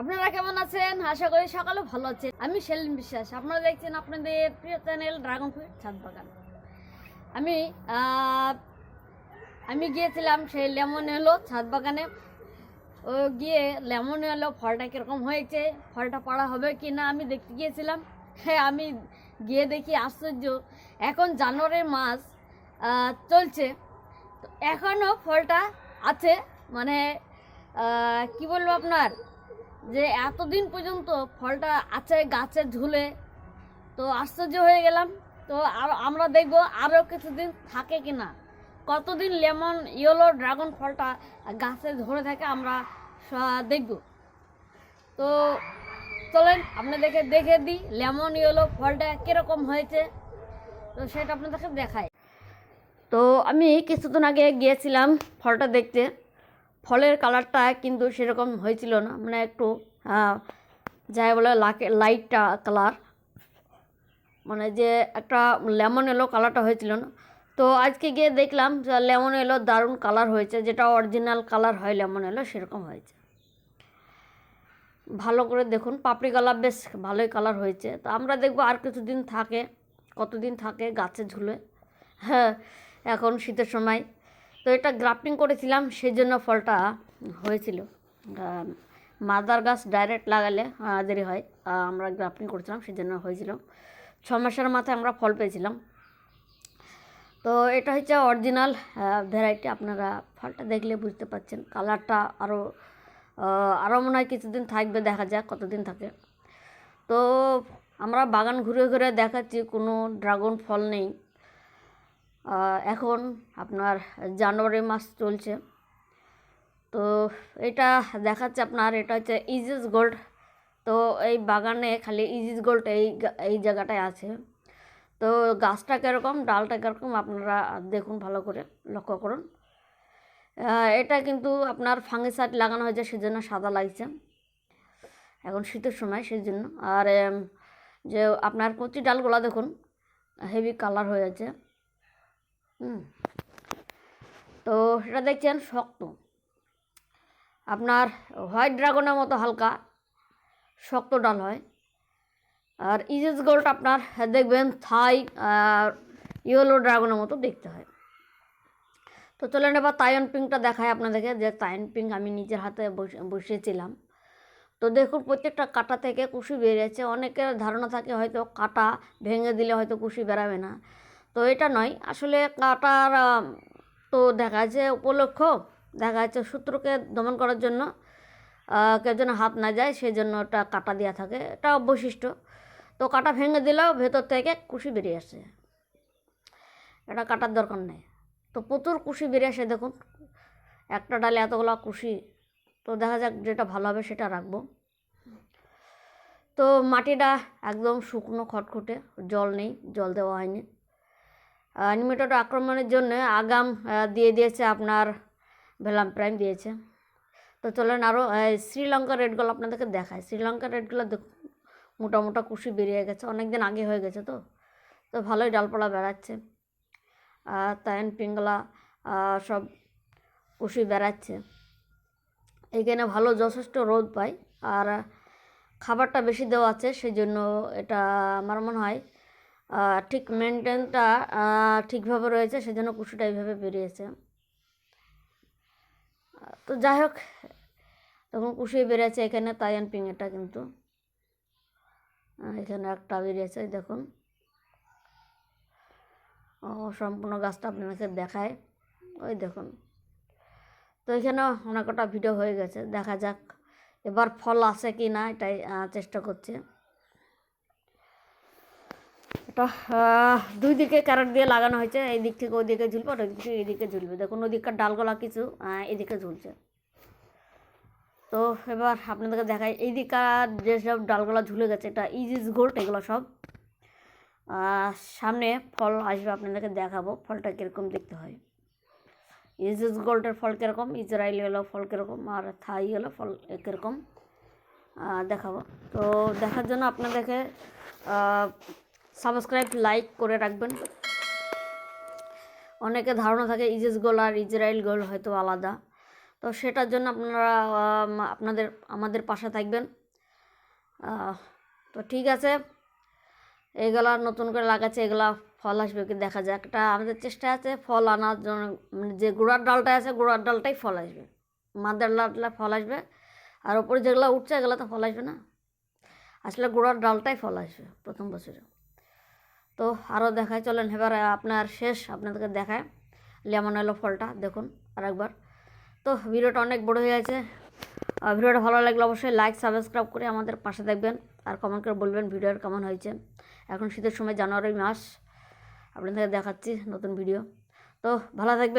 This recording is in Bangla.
আপনারা কেমন আছেন? আশা করি সকালে ভালো আছেন। আমি সেলিম বিশ্বাস। আপনারা দেখছেন আপনাদের প্রিয় চ্যানেল ড্রাগন ফ্রুট ছাদ বাগান। আমি আমি গিয়েছিলাম সেই লেমন এলো ছাদ বাগানে। ও গিয়ে লেমন এলো, ফলটা কীরকম হয়েছে, ফলটা পাড়া হবে কি না আমি দেখতে গিয়েছিলাম। হ্যাঁ আমি গিয়ে দেখি আশ্চর্য। এখন জানুয়ারির মাস চলছে। তো এখনও ফলটা আছে মানে কি বলব আপনার? যে এতদিন পর্যন্ত ফলটা আছে গাছে ঝুলে, তো আশ্চর্য হয়ে গেলাম। তো আর আমরা দেখব আরও কিছুদিন থাকে কি না কতদিন লেমন, ইয়েলো ড্রাগন ফলটা গাছে ধরে থাকে আমরা দেখব। তো চলেন আপনাদেরকে দেখে দিই লেমন, ইয়েলো ফলটা কীরকম হয়েছে। তো সেটা আপনাদেরকে দেখাই। তো আমি কিছুদিন আগে গিয়েছিলাম ফলটা দেখতে। ফলের কালারটা কিন্তু সেরকম হয়েছিল না। মানে একটু যাই বলে, লাকে, লাইটটা কালার। মানে যে একটা লেমন এলো কালারটা হয়েছিল না। তো আজকে গিয়ে দেখলাম লেমন এলো দারুণ কালার হয়েছে, যেটা অরিজিনাল কালার হয় লেমন এলো সেরকম হয়েছে। ভালো করে দেখুন পাপড়ি কালার বেশ ভালোই কালার হয়েছে। তো আমরা দেখব আর কিছুদিন থাকে, কতদিন থাকে গাছে ঝুলে। হ্যাঁ এখন শীতের সময় তো এটা গ্রাফটিং করেছিলাম সেই জন্য ফলটা হয়েছিল। মাদার গাছ ডাইরেক্ট লাগালে দেরি হয়। আমরা গ্রাফটিং করেছিলাম সেই জন্য হয়েছিল। ছ মাসের মাথায় আমরা ফল পেয়েছিলাম। তো এটা হচ্ছে অরিজিনাল ভ্যারাইটি আপনারা ফলটা দেখলে বুঝতে পারছেন। কালারটা আরও আরও মনে হয় কিছুদিন থাকবে, দেখা যাক কতদিন থাকে। তো আমরা বাগান ঘুরে ঘুরে দেখাচ্ছি, কোনো ড্রাগন ফল নেই। এখন আপনার জানুয়ারি মাস চলছে। তো এটা দেখাচ্ছে আপনার, এটা হচ্ছে ইজিস গোল্ড। তো এই বাগানে খালি ইজিস গোল্ড এই এই জায়গাটায় আছে। তো গাছটা কীরকম, ডালটা কীরকম, আপনারা দেখুন ভালো করে, লক্ষ্য করুন। এটা কিন্তু আপনার ফাঙ্গিসাইড লাগানো হয়েছে, সেজন্য সাদা লাগছে। এখন শীতের সময় সেই জন্য আর যে আপনার কচি ডালগুলো দেখুন, হেভি কালার হয়ে হুম তো সেটা দেখছেন শক্ত। আপনার হোয়াইট ড্রাগনের মতো হালকা, শক্ত ডাল হয়। আর ইজিস গোল্ড আপনার, দেখবেন থাই আর ইয়েলো ড্রাগনের মতো দেখতে হয়। তো চলেন এবার তায়ন পিঙ্কটা দেখায় আপনাদেরকে, যে তায়ন পিঙ্ক আমি নিজের হাতে বসে- বসিয়েছিলাম তো দেখুন প্রত্যেকটা কাটা থেকে কুশি বেরিয়েছে। অনেকের ধারণা থাকে হয়তো কাটা ভেঙে দিলে হয়তো কুশি বেরাবে না। তো এটা নয়। আসলে কাটার তো দেখা যাচ্ছে উপলক্ষ, দেখা যাচ্ছে শত্রুকে দমন করার জন্য কেউ যেন হাত না যায় সেই জন্য ওটা কাটা দেওয়া থাকে। এটা বৈশিষ্ট্য তো কাটা ভেঙে দিলেও ভেতর থেকে কুশি বেরিয়ে আসে। এটা কাটার দরকার নেই। তো প্রচুর কুশি বেরিয়ে আসে, দেখুন। একটা ডালে এতগুলো কুশি। তো দেখা যাক যেটা ভালো হবে সেটা রাখব। তো মাটিটা একদম শুকনো খটখটে, জল নেই, জল দেওয়া হয়নি। নিমেটোড আক্রমণের জন্য আগাম দিয়ে দিয়েছে আপনার ভেলাম প্রাইম দিয়েছে। তো চলেন আরও শ্রীলঙ্কার রেডগুলো আপনাদেরকে দেখায় শ্রীলঙ্কার দেখুন মোটা মোটা কুশি বেরিয়ে গেছে অনেক দিন আগে হয়ে গেছে তো। তো ভালোই ডালপালা বেড়াচ্ছে। তাইন পিঙ্গলা আহ, সব কুশি বেড়াচ্ছে। এইখানে ভালো যথেষ্ট রোদ পাই আর খাবারটা বেশি দেওয়া আছে সেই জন্য এটা আমার মনে হয় ঠিক মেনটেনটা ঠিকভাবে রয়েছে, সেজন্য কুশিটা এইভাবে বেরিয়েছে। তো যাই হোক, তখন কুশি বেরিয়েছে এখানে তাইয়ান পিংয়েটা কিন্তু এখানে একটা বেরিয়েছে দেখুন। ও, সম্পূর্ণ গাছটা আপনাকে দেখায়, ওই দেখুন। তো এখানে অনেক কটা ভিডিও হয়ে গেছে, দেখা যাক, এবার ফল আসে কি না, এটাই চেষ্টা করছে। আহ, দুই দিকে ক্যারেট দিয়ে লাগানো হয়েছে এই দিক থেকে ওই দিকে ঝুলবে আর ওই দিক থেকে এদিকে ঝুলবে। দেখুন ওদিককার ডালগুলা কিছু এদিকে ঝুলছে। তো এবার আপনাদেরকে দেখাই এই দিককার যেসব ডালগুলা ঝুলে গেছে এটা ইজিস গোল্ড এগুলো সব সামনে ফল আসবে আপনাদেরকে দেখাবো ফলটা কীরকম দেখতে হয়। ইজিস গোল্ডের ফল কীরকম ইসরায়েল হলো ফল কীরকম আর থাই হলো ফল কীরকম দেখাবো। তো দেখার জন্য আপনাদেরকে সাবস্ক্রাইব, লাইক করে রাখবেন। অনেকে ধারণা থাকে ইজিস গোল আর ইসরায়েল গোল হয়তো আলাদা। তো সেটার জন্য আপনারা আপনাদের, আমাদের পাশে থাকবেন। তো ঠিক আছে। এগুলা নতুন করে লাগাচ্ছে, এগুলা ফল আসবে কি দেখা যাক। একটা আমাদের চেষ্টা আছে ফল আনার জন্য মানে যে গোড়ার ডালটা আছে, গোড়ার ডালটাই ফল আসবে। মাদার ডালটা ফল আসবে। আর ওপরে যেগুলো উঠছে এগুলো তো ফল আসবে না? আসলে গোড়ার ডালটাই ফল আসবে প্রথম বছরে। তো আরও দেখায়, চলেন এবার আপনার শেষ আপনাদেরকে দেখায়। লেমন এলো ফলটা, দেখুন আরেকবার। তো ভিডিওটা অনেক বড় হয়ে গেছে। ভিডিওটা ভালো লাগলে অবশ্যই লাইক সাবস্ক্রাইব করে আমাদের পাশে দেখবেন আর কমেন্ট করে বলবেন ভিডিওর কেমন হয়েছে। এখন শীতের সময় জানুয়ারি মাস, আপনাদেরকে দেখাচ্ছি নতুন ভিডিও তো ভালো থাকবেন।